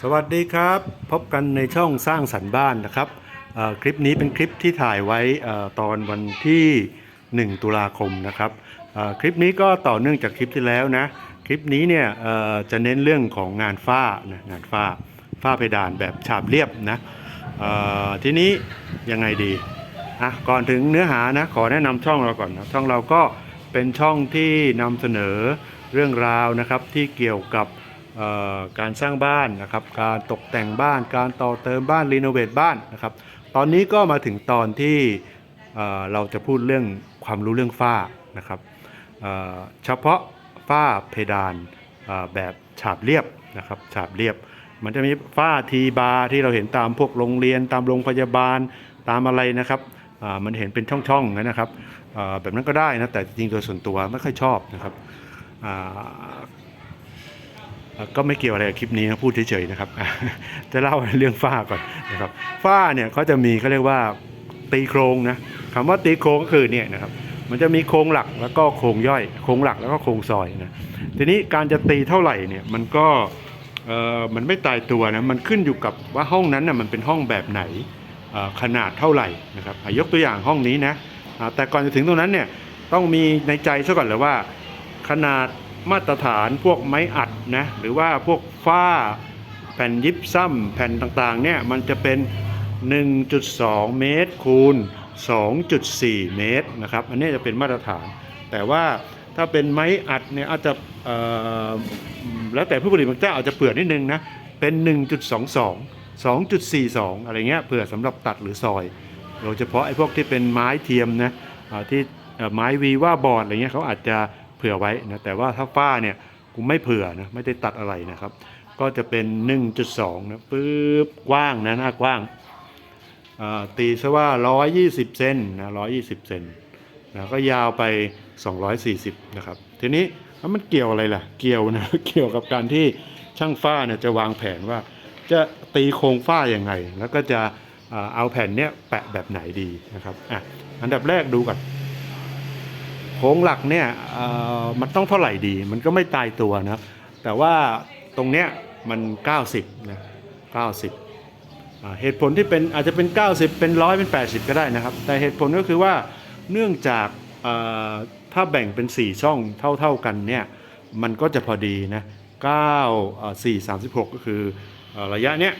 สวัสดีครับ พบกันในช่องสร้างสรรค์บ้านนะครับคลิปนี้เป็นคลิปที่ถ่ายไว้ตอนวันที่ 1 ตุลาคมนะครับคลิปนี้ก็ต่อเนื่องจากคลิปที่แล้วนะคลิปนี้เนี่ยจะเน้นเรื่องของงานฝ้านะงานฝ้าฝ้าเพดานแบบฉาบเรียบนะทีนี้ยังไงดีอะก่อนถึงเนื้อหานะขอแนะนำช่องเราก่อนนะช่องเราก็เป็นช่องที่นำเสนอเรื่องราวนะครับที่เกี่ยวกับ การสร้างบ้านนะครับ การตกแต่งบ้าน การต่อเติมบ้านรีโนเวทบ้านนะครับ ตอนนี้ก็มาถึงตอนที่เราจะพูดเรื่องความรู้เรื่องฝ้านะครับเฉพาะฝ้าเพดานแบบฉาบเรียบนะครับฉาบเรียบ มันจะมีฝ้าทีบาร์ที่เราเห็นตามพวกโรงเรียน ตามโรงพยาบาลตามอะไรนะครับมันเห็นเป็นช่องๆนะครับแบบนั้นก็ได้นะแต่จริงๆโดยส่วนตัวไม่ค่อยชอบนะครับ ก็ไม่เกี่ยวอะไรกับคลิปนี้นะพูดเฉยๆนะครับ จะเล่าเรื่องฝ้าก่อนนะครับฝ้าเนี่ยเขาจะมีเขาเรียกว่าตีโครงนะคำว่าตีโครงก็คือเนี่ยนะครับมันจะมีโครงหลักแล้วก็โครงย่อยโครงหลักแล้วก็โครงซอยนะทีนี้การจะตีเท่าไหร่เนี่ยมันก็มันไม่ตายตัวนะมันขึ้นอยู่กับว่าห้องนั้นนะมันเป็นห้องแบบไหนขนาดเท่าไหร่นะครับยกตัวอย่างห้องนี้นะแต่ก่อนจะถึงตรงนั้นเนี่ยต้องมีในใจซะก่อนเลยว่าขนาด มาตรฐานพวกไม้อัดนะหรือว่าพวกฝ้าแผ่นยิปซัมแผ่นต่างๆเนี่ยมันจะเป็น 1.2 เมตรคูณ 2.4 เมตรนะครับอันนี้จะเป็นมาตรฐาน แต่ว่าถ้าเป็นไม้อัดเนี่ยอาจจะแล้วแต่ผู้ผลิตบางเจ้าอาจจะเผื่อนิดนึงนะเป็น 1.22 2.42 อะไรเงี้ยเผื่อสำหรับตัดหรือซอย โดยเฉพาะไอ้พวกที่เป็นไม้เทียมนะที่ไม้วีว่าบอร์ดอะไรเงี้ยเขาอาจจะ ผื่อไว้นะแต่ว่าถ้าฝ้าเนี่ยกูไม่เผื่อนะไม่ได้ตัดอะไรนะครับ ก็จะเป็น 1.2นะปึ๊บกว้างนะหน้ากว้างตีซะว่า 120 เซนนะ120 เซนนะก็ยาวไป 240 นะครับ ทีนี้แล้วมันเกี่ยวอะไรล่ะ เกี่ยวนะเกี่ยวกับการที่ช่างฝ้าเนี่ยจะวางแผนว่า จะตีโครงฝ้ายังไง แล้วก็จะเอาแผ่นเนี้ยแปะแบบไหนดีนะครับอะอันดับแรกดูก่อน โครงหลักเนี่ยมันต้องเท่าไหร่ดี มันก็ไม่ตายตัวนะแต่ว่าตรงเนี้ยมัน 90นะ90 เหตุผลที่เป็นอาจจะเป็น 90 เป็นร้อยเป็น 80 ก็ได้นะครับ แต่เหตุผลก็คือว่าเนื่องจากถ้าแบ่งเป็น 4 ช่องเท่า ๆกันเนี่ยมันก็จะพอดีนะ9เอ่อ4 36 ก็คือเอ่อระยะเนี้ย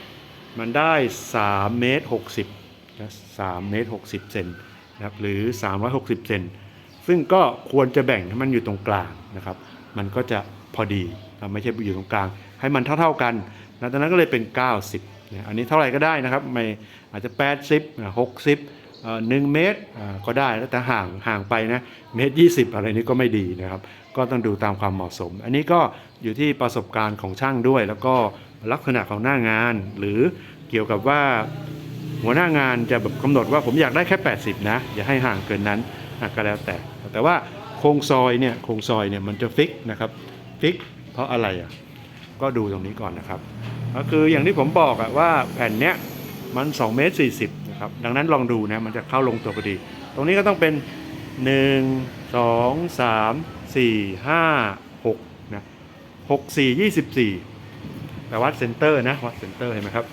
มันได้3เมตร60นะ3เมตร60เซนนะครับหรือ 360เซน ซึ่งก็ควรจะแบ่งให้มันอยู่ตรงกลางนะครับ มันก็จะพอดีไม่ใช่อยู่ตรงกลาง ให้มันเท่าๆกันนะดังนั้นก็เลยเป็น 90นะอันนี้เท่าไหร่ก็ได้นะครับไม่อาจจะ 80 60เอ่อ1เมตรก็ได้แล้วแต่ห่างห่างไปนะเมตร20 อะไรนี้ก็ไม่ดีนะครับ ก็ต้องดูตามความเหมาะสม อันนี้ก็อยู่ที่ประสบการณ์ของช่างด้วย แล้วก็ลักษณะของหน้างาน หรือเกี่ยวกับว่าหัวหน้างานจะแบบกำหนดว่าผมอยากได้แค่ 80 นะ อย่าให้ห่างเกินนั้น ก็แล้วแต่ แต่ว่าโครงซอยเนี่ยโครงซอยเนี่ยมันจะฟิกนะครับฟิกเพราะอะไรอะก็ดูตรงนี้ก่อนนะครับ ก็คืออย่างที่ผมบอกอะว่าแผ่นเนี้ยมัน2เมตร40นะครับดังนั้นลองดูนะมันจะเข้าลงตัวพอดี ตรงนี้ก็ต้องเป็น 1 2 3 4 5 6นะ6 4 24แต่วัดเซนเตอร์นะวัดเซนเตอร์เห็นไหมครับ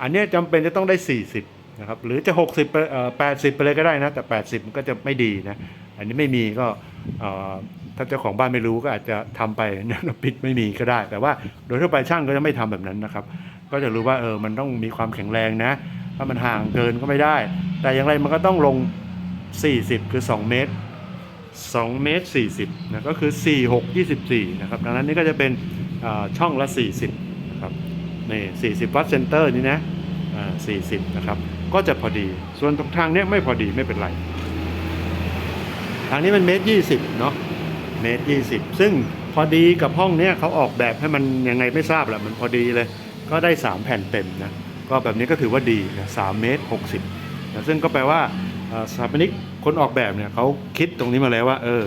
อันนี้จำเป็นจะต้องได้ 40 นะครับหรือจะ 60ไปเอ่อ80 ไปเลยก็ได้นะ แต่ 80 มันก็จะไม่ดีนะ อันนี้ไม่มีก็เอ่อถ้าเจ้าของบ้านไม่รู้ก็อาจจะทำไปนะปิดไม่มีก็ได้ แต่ว่าโดยทั่วไปช่างก็จะไม่ทำแบบนั้นนะครับ ก็จะรู้ว่าเออมันต้องมีความแข็งแรงนะ ถ้ามันห่างเกินก็ไม่ได้ แต่อย่างไรมันก็ต้องลง 40 คือ 2 เมตร 2 เมตร 40นะก็คือ 4 6 24 นะครับ ดังนั้นนี่ก็จะเป็นช่องละ 40 นะครับนี่40 วัตต์เซนเตอร์นี่นะอ่า40 นะครับ ก็จะพอดี ส่วนตรงทางเนี้ยไม่พอดีไม่เป็นไร ทางนี้มันเมตรยี่สิบเนาะ เมตรยี่สิบซึ่งพอดีกับห้องเนี้ยเขาออกแบบให้มันยังไงไม่ทราบแหละมันพอดีเลย ก็ได้ 3 แผ่นเต็มนะ ก็แบบนี้ก็ถือว่าดีนะสามเมตรหกสิบนะซึ่งก็แปลว่าสถาปนิกคนออกแบบเนี่ยเขาคิดตรงนี้มาแล้วว่า เออ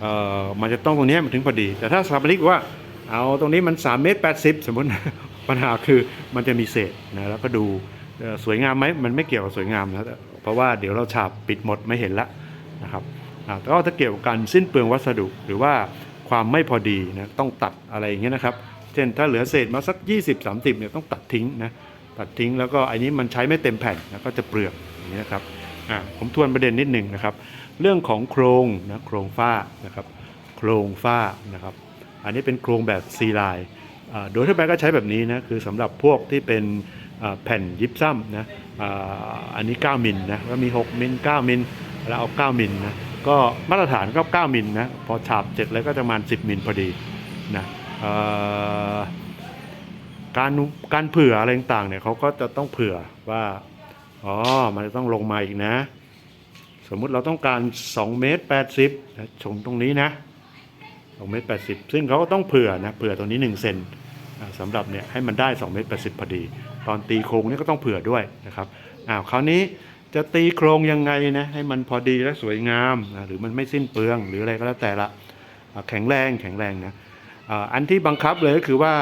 เออมันจะต้องตรงนี้มันถึงพอดี แต่ถ้าสถาปนิกว่าเอาตรงนี้มัน3เมตร80 สมมติปัญหาคือมันจะมีเศษนะแล้วก็ดู สวยงามไหมมันไม่เกี่ยวกับสวยงามนะเพราะว่าเดี๋ยวเราฉาบปิดหมดไม่เห็นละนะครับอ่ก็ถ้าเกี่ยวกับการสิ้นเปลืองวัสดุหรือว่าความไม่พอดีนะต้องตัดอะไรอย่างเงี้ยนะครับ เช่นถ้าเหลือเศษมาสัก 20-30เนี่ยต้องตัดทิ้งนะตัดทิ้งแล้วก็อันนี้มันใช้ไม่เต็มแผ่นนะก็จะเปลือกอย่างนี้นะครับอ่าผมทวนประเด็นนิดหนึ่งนะครับ เรื่องของโครงนะโครงฝ้านะครับ โครงฝ้านะครับ อันนี้เป็นโครงแบบซีไลน์โดยทั่วไปก็ใช้แบบนี้นะคือสำหรับพวกที่เป็น แผ่นยิปซัมนะอันนี้ 9 มิลนะแล้วมี 6 มิล 9 มิล แล้วเอา 9 มิลนะก็มาตรฐานก็ 9 มิลนะพอฉาบเสร็จแล้วก็จะประมาณ 10 มิลพอดีนะการการเผื่ออะไรต่างเนี่ยเขาก็จะต้องเผื่อว่าอ๋อมันจะต้องลงมาอีกนะ สมมุติเราต้องการ2เมตร80นะชมตรงนี้นะ2เมตร80 ซึ่งเขาก็ต้องเผื่อนะเผื่อตรงนี้1เซนสำหรับเนี่ยให้มันได้2เมตร80พอดี ตอนตีโครงนี่ก็ต้องเผื่อด้วยนะครับอ้าวคราวนี้จะตีโครงยังไงนะให้มันพอดีและสวยงามนะหรือมันไม่สิ้นเปลืองหรืออะไรก็แล้วแต่ละแข็งแรงแข็งแรงนะอันที่บังคับเลยก็คือว่า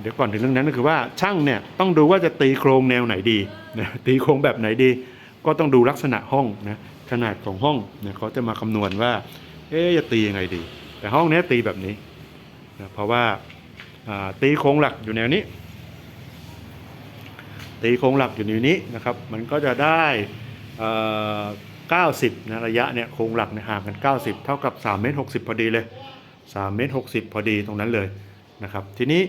เดี๋ยวก่อนถึงเรื่องนั้นก็คือว่าช่างเนี่ยต้องดูว่าจะตีโครงแนวไหนดีนะตีโครงแบบไหนดี ก็ต้องดูลักษณะห้องนะขนาดของห้องเนี่ยเขาจะมาคำนวณว่าเอ๊ะจะตียังไงดี แต่ห้องนี้ตีแบบนี้นะเพราะว่าตีโครงหลักอยู่แนวนี้ ตีโครงหลักอยู่แนวนี้นะครับ มันก็จะได้เอ่อ90นะระยะเนี่ยโครงหลักเนี่ยห่างกัน 90 เท่ากับ3เมตร60 พอดีเลย3เมตร60 พอดีตรงนั้นเลยนะครับ ทีนี้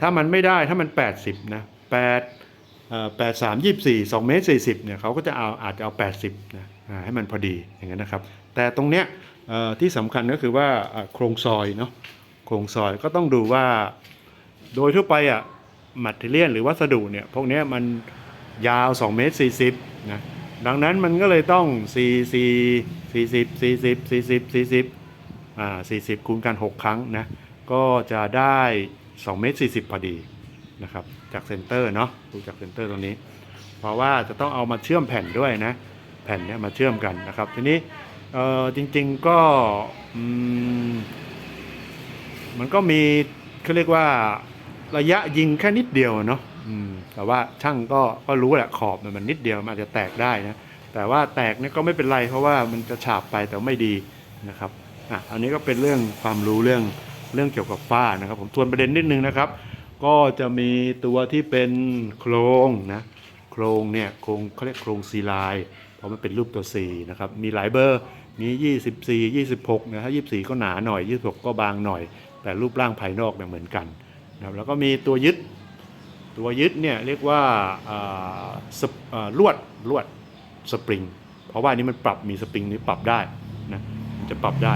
ถ้ามันไม่ได้ถ้ามัน 80นะ8เอ่อ83 24 2เมตร40เนี่ยเขาก็จะเอาอาจจะเอา 80นะอ่าให้มันพอดีอย่างนั้นนะครับ แต่ตรงเนี้ยที่สำคัญก็คือว่าอ่าโครงซอยเนาะโครงซอยก็ต้องดูว่าโดยทั่วไปอะ มัตเทเรียนหรือวัสดุเนี่ยพวกนี้มันยาว2เมตร40นะดังนั้นมันก็เลยต้อง 4 4 40 40 40 40อ่า40 คูณกัน 6 ครั้งนะก็จะได้2เมตร40 พอดีนะครับจากเซนเตอร์เนาะดูจากเซนเตอร์ตรงนี้ เพราะว่าจะต้องเอามาเชื่อมแผ่นด้วยนะแผ่นเนี้ยมาเชื่อมกันนะครับทีนี้เอ่อจริงๆก็อืมมันก็มีเขาเรียกว่า ระยะยิงแค่นิดเดียวเนาะแต่ว่าช่างก็ก็รู้แหละขอบมันนิดเดียวมันอาจจะแตกได้นะแต่ว่าแตกเนี่ยก็ไม่เป็นไรเพราะว่ามันจะฉาบไปแต่ไม่ดีนะครับอะอันนี้ก็เป็นเรื่องความรู้เรื่องเรื่องเกี่ยวกับฝ้านะครับ ผมทวนประเด็นนิดนึงนะครับ ก็จะมีตัวที่เป็นโครงนะโครงเนี่ยโครงเขาเรียกโครงซีไลน์เพราะมันเป็นรูปตัว C นะครับมีหลายเบอร์มี24 26นะถ้า24 ก็หนาหน่อย 26 ก็บางหน่อย แต่รูปร่างภายนอกเนี่ยเหมือนกัน นะครับแล้วก็มีตัวยึดตัวยึดเนี่ยเรียกว่าลวดลวดสปริงเพราะว่านี้มันปรับมีสปริงนี้ปรับได้นะมันจะปรับได้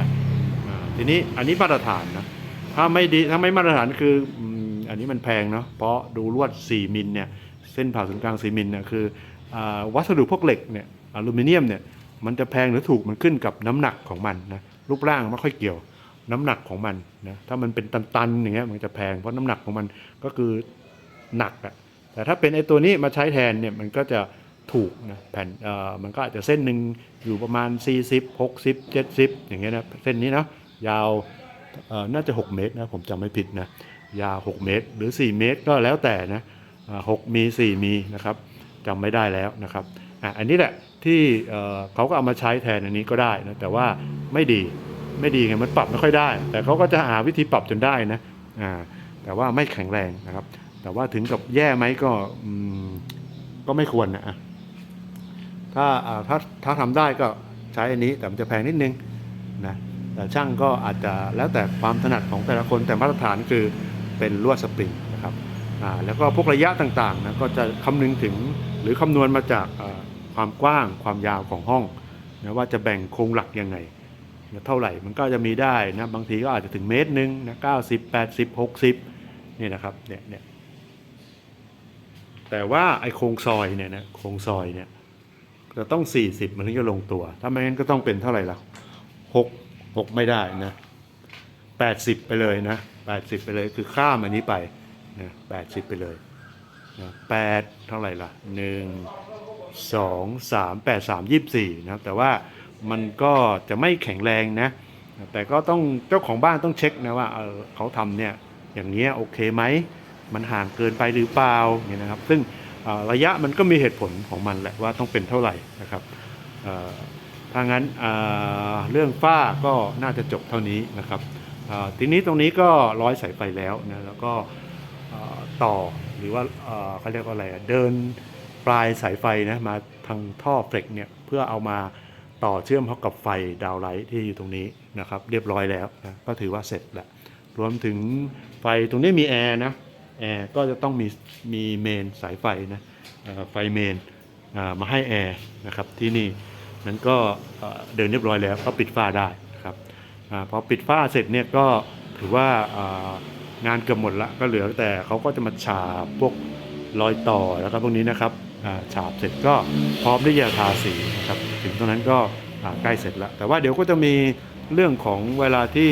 ทีนี้อันนี้มาตรฐานนะถ้าไม่ดีถ้าไม่มาตรฐานคืออันนี้มันแพงเนาะเพราะดูลวด 4 มิลเนี่ยเส้นผ่าศูนย์กลาง 4 มิลเนี่ยคืออวัสดุพวกเหล็กเนี่ยอลูมิเนียมเนี่ยมันจะแพงหรือถูกมันขึ้นกับน้ำหนักของมันนะรูปร่างไม่ค่อยเกี่ยว น้ำหนักของมันนะถ้ามันเป็นตันๆอย่างเงี้ยมันจะแพงเพราะน้ำหนักของมันก็คือหนักอะแต่ถ้าเป็นไอตัวนี้มาใช้แทนเนี่ยมันก็จะถูกนะแผ่นเอ่อมันก็อาจจะเส้นหนึ่งอยู่ประมาณ 40 60 70 อย่างเงี้ยนะเส้นนี้เนาะยาวเอ่อน่าจะ 6 เมตรนะผมจำไม่ผิดนะยาว 6 เมตร หรือ 4 เมตรก็แล้วแต่นะอ่า6มี4มีนะครับจำไม่ได้แล้วนะครับอะอันนี้แหละที่เอ่อเขาก็เอามาใช้แทนอันนี้ก็ได้นะแต่ว่าไม่ดี ไม่ดีไงมันปรับไม่ค่อยได้ แต่เขาก็จะหาวิธีปรับจนได้นะอ่าแต่ว่าไม่แข็งแรงนะครับ แต่ว่าถึงกับแย่ไหมก็ก็ไม่ควรนะถ้าถ้าถ้าทำได้ก็ใช้อันนี้แต่มันจะแพงนิดนึงนะแต่ช่างก็อาจจะแล้วแต่ความถนัดของแต่ละคนแต่มาตรฐานคือเป็นลวดสปริงนะครับแล้วก็พวกระยะต่างๆนะก็จะคำนึงถึงหรือคำนวณมาจากความกว้างความยาวของห้องนะว่าจะแบ่งโครงหลักยังไง เท่าไหร่มันก็จะมีได้นะบางทีก็อาจจะถึงเมตรหนึ่งนะเก้าสิบแปดสิบหกสิบนี่นะครับเนี่ยเนี่ยแต่ว่าไอโครงซอยเนี่ยนะโครงซอยเนี่ยจะต้อง 40 มันถึงจะลงตัว ถ้าไม่งั้นก็ต้องเป็นเท่าไหร่ล่ะ6 6 ไม่ได้นะ 80 ไปเลยนะ 80 ไปเลยคือข้ามอันนี้ไปนะ80 ไปเลยนะ8เท่าไหร่ล่ะ 1 2 3 8 3 24 นะครับแต่ว่า มันก็จะไม่แข็งแรงนะ แต่ก็ต้องเจ้าของบ้านต้องเช็คนะว่าเออเขาทำเนี่ยอย่างเงี้ยโอเคไหมมันห่างเกินไปหรือเปล่าเนี่ยนะครับ ซึ่งระยะมันก็มีเหตุผลของมันแหละว่าต้องเป็นเท่าไหร่นะครับถ้างั้นเเรื่องฝ้าก็น่าจะจบเท่านี้นะครับทีนี้ตรงนี้ก็ร้อยสายไฟแล้วนะแล้วก็ต่อหรือว่าเขาเรียกว่าอะไรเดินปลายสายไฟนะมาทางท่อเฟล็กเนี่ยเพื่อเอามา ต่อเชื่อมเข้ากับไฟดาวไลท์ที่อยู่ตรงนี้นะครับ เรียบร้อยแล้วนะก็ถือว่าเสร็จแล้วรวมถึงไฟตรงนี้มีแอร์นะแอร์ก็จะต้องมีมีเมนสายไฟนะไฟเมนมาให้แอร์นะครับที่นี่นั้นก็เดินเรียบร้อยแล้วก็ปิดฝ้าได้นะครับอพอปิดฝ้าเสร็จเนี่ยก็ถือว่างานเกือบหมดละก็เหลือแต่เขาก็จะมาฉาบพวกรอยต่อแล้วก็พวกนี้นะครับ ฉาบเสร็จก็พร้อมที่จะทาสีนะครับถึงตรงนั้นก็ใกล้เสร็จแล้วแต่ว่าเดี๋ยวก็จะมีเรื่องของเวลาที่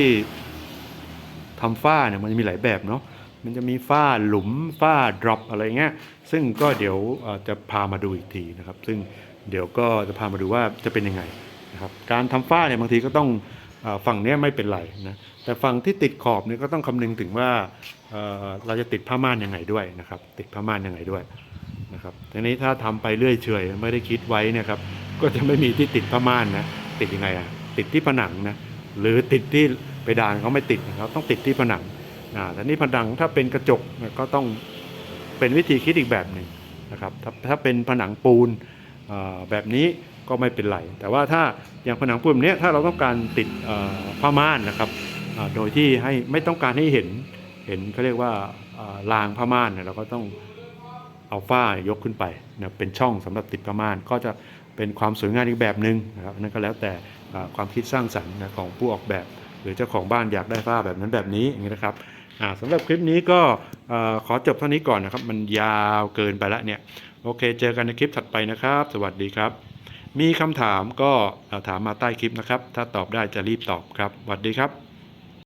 ทำฝ้าเนี่ยมันจะมีหลายแบบเนาะมันจะมีฝ้าหลุมฝ้าดรอปอะไรเงี้ยซึ่งก็เดี๋ยวจะพามาดูอีกทีนะครับซึ่งเดี๋ยวก็จะพามาดูว่าจะเป็นยังไงนะครับการทำฝ้าเนี่ยบางทีก็ต้องฝั่งเนี้ยไม่เป็นไรนะแต่ฝั่งที่ติดขอบเนี่ยก็ต้องคำนึงถึงว่าเราจะติดผ้าม่านยังไงด้วยนะครับติดผ้าม่านยังไงด้วย นะครับทีนี้ถ้าทำไปเรื่อยเฉยไม่ได้คิดไว้นะครับ ก็จะไม่มีที่ติดผ้าม่านนะติดยังไงอะติดที่ผนังนะหรือติดที่เพดานเขาไม่ติดนะครับ ต้องติดที่ผนังอ่าแต่นี่ผนังถ้าเป็นกระจกก็ต้องเป็นวิธีคิดอีกแบบหนึ่งนะครับถ้าถ้าเป็นผนังปูนแบบนี้ก็ไม่เป็นไร แต่ว่าถ้าอย่างผนังปูนเนี้ยถ้าเราต้องการติดผ้าม่านนะครับโดยที่ให้ไม่ต้องการให้เห็นเห็นเขาเรียกว่าอ่ารางผ้าม่านเนี่ยเราก็ต้อง อาฝ้ายกขึ้นไปนะเป็นช่องสำหรับติดผ้าม่านก็จะเป็นความสวยงามอีกแบบหนึ่งนะครับนั่นก็แล้วแต่ความคิดสร้างสรรค์นะของผู้ออกแบบ หรือเจ้าของบ้านอยากได้ฝ้าแบบนั้นแบบนี้อย่างนี้นะครับสำหรับคลิปนี้ก็ขอจบเท่านี้ก่อนนะครับ มันยาวเกินไปแล้วเนี่ยโอเค เจอกันในคลิปถัดไปนะครับ สวัสดีครับ มีคำถามก็ถามมาใต้คลิปนะครับ ถ้าตอบได้จะรีบตอบครับสวัสดีครับ